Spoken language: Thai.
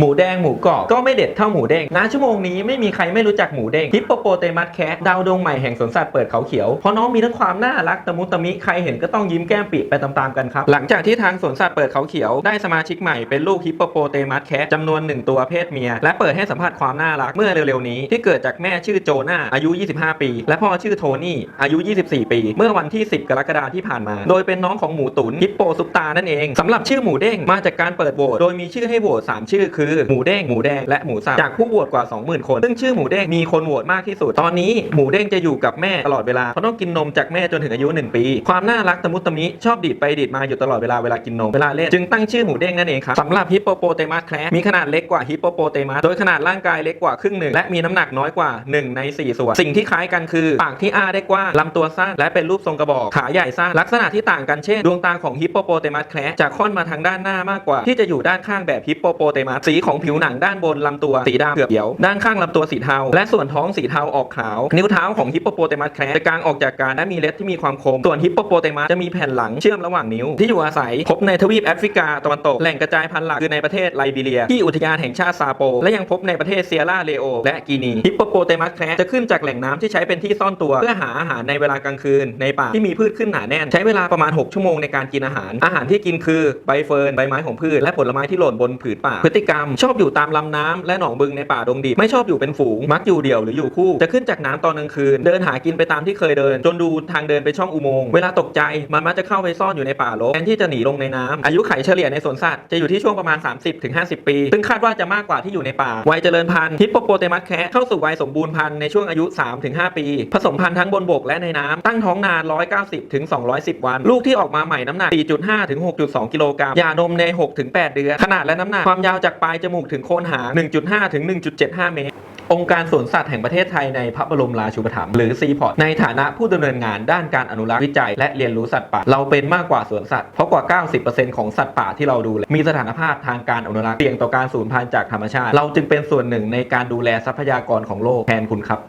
หมูแดงหมูกรอบก็ไม่เด็ดเท่าหมูเด้งณชั่วโมงนี้ไม่มีใครไม่รู้จักหมูเด้งฮิปโปโปเตมัสแคะดาวดวงใหม่แห่งสวนสัตว์เปิดเขาเขียวเพราะน้องมีทั้งความน่ารักตะมุตะมิใครเห็นก็ต้องยิ้มแก้มปีไปตามๆกันครับหลังจากที่ทางสวนสัตว์เปิดเขาเขียวได้สมาชิกใหม่เป็นลูกฮิปโปโปเตมัสแคะจำนวนหนึ่งตัวเพศเมีย และเปิดให้สัมผัสความน่ารักเมื่อเร็วๆนี้ ที่เกิดจากแม่ชื่อโจนาอายุ 25 ปี และพ่อชื่อโทนี่อายุ 24 ปี เมื่อวันที่ 10 กรกฎาคมที่ผ่านมา โดยเป็นน้องของหมูตุ๋นฮิปโปซุปตานั่นเองสำหรับชื่อหมูเด้งมาจากการเปิดโหวตโดยมีชื่อให้โหวต3 ชื่อคือหมูเด้งหมูแดงและหมูสับจากผู้โหวตกว่า 20,000 คน ซึ่งชื่อหมูเด้งมีคนโหวตมากที่สุด ตอนนี้หมูเด้งจะอยู่กับแม่ตลอดเวลาเพราะต้องกินนมจากแม่จนถึงอายุ 1 ปี ความน่ารักตะมุตะมิชอบดีดไปดีดมาอยู่ตลอดเวลาเวลากินนมเวลาเล่นจึงตั้งชื่อหมูเด้งนั่นเองครับสำหรับฮิปโปโปเตมัสแคระมีขนาดเล็กกว่าฮิปโปโปเตมัสโดยขนาดร่างกายเล็กกว่าครึ่งหนึ่งและมีน้ำหนักน้อยกว่า 1 ใน 4 ส่วน สิ่งที่คล้ายกันคือปากที่อ้าได้กว้างลำตัวสั้นและเป็นรูปทรงกระบอกขาใหญ่สั้นลักษณะที่ต่างกันเช่นดวงตาของฮิปโปโปเตมัสแคระจะค่อนมาทางด้านหน้ามากกว่าที่จะอยู่ด้านข้างแบบฮิปโปโปเตมัสสีของผิวหนังด้านบนลำตัวสีดำเกือบเขียว ด้านข้างลำตัวสีเทา และส่วนท้องสีเทาออกขาว นิ้วเท้าของฮิปโปโปเตมัสแคระจะกางออกจากกันและมีเล็บที่มีความคม ส่วนฮิปโปโปเตมัสจะมีแผ่นหลังเชื่อมระหว่างนิ้ว ที่อยู่อาศัยพบในทวีปแอฟริกาตะวันตกแหล่งกระจายพันธุ์หลักคือในประเทศไลบีเรีย ที่อุทยานแห่งชาติซาโป และยังพบในประเทศเซียร่าเลโอและกีนีฮิปโปโปเตมัสแคระจะขึ้นจากแหล่งน้ำที่ใช้เป็นที่ซ่อนตัว เพื่อหาอาหารในเวลากลางคืนในป่าที่มีพืชขึ้นหนาแน่น ใช้เวลาประมาณ 6 ชั่วโมงในการกินอาหาร อาหารที่กินคือใบเฟิร์นใบไม้ของพืชและผลไม้ที่หล่นบนผืนป่าพฤติกรรมชอบอยู่ตามลำน้ำและหนองบึงในป่าดงดิบไม่ชอบอยู่เป็นฝูง มักอยู่เดี่ยวหรืออยู่คู่ จะขึ้นจากน้ำตอนกลางคืน เดินหากินไปตามที่เคยเดิน จนดูทางเดินไปช่องอุโมงค์เวลาตกใจมันมักจะเข้าไปซ่อนอยู่ในป่ารกแทนที่จะหนีลงในน้ำอายุไขเฉลี่ยในสวนสัตว์จะอยู่ที่ช่วงประมาณ 30-50 ปี ซึ่งคาดว่าจะมากกว่าที่อยู่ในป่าวัยเจริญพันธุ์ฮิปโปโปเตมัสแคะเข้าสู่วัยสมบูรณ์พันธุ์ในช่วงอายุ 3-5 ปี ผสมพันธุ์ทั้งบนบกและในน้ำตั้งท้องนาน 190-210 วัน ลูกที่ออกมาใหม่น้ำหนัก4.5ถึง6.2กิโลกรัมยานมใน 6-8 เดือนขนาดและน้ำหนักความยาวจากปลายจมูกถึงโคนหาง 1.5 ถึง 1.75 เมตร องค์การสวนสัตว์แห่งประเทศไทยในพระบรมราชูปถัมภ์หรือซีพอร์ตในฐานะผู้ดำเนินงานด้านการอนุรักษ์วิจัย และเรียนรู้สัตว์ป่า เราเป็นมากกว่าสวนสัตว์เพราะกว่า 90%ของสัตว์ป่าที่เราดูแลมีสถานภาพทางการอนุรักษ์เสี่ยงต่อการสูญพันธุ์จากธรรมชาติ เราจึงเป็นส่วนหนึ่งในการดูแลทรัพยากรของโลกแทนคุณครับ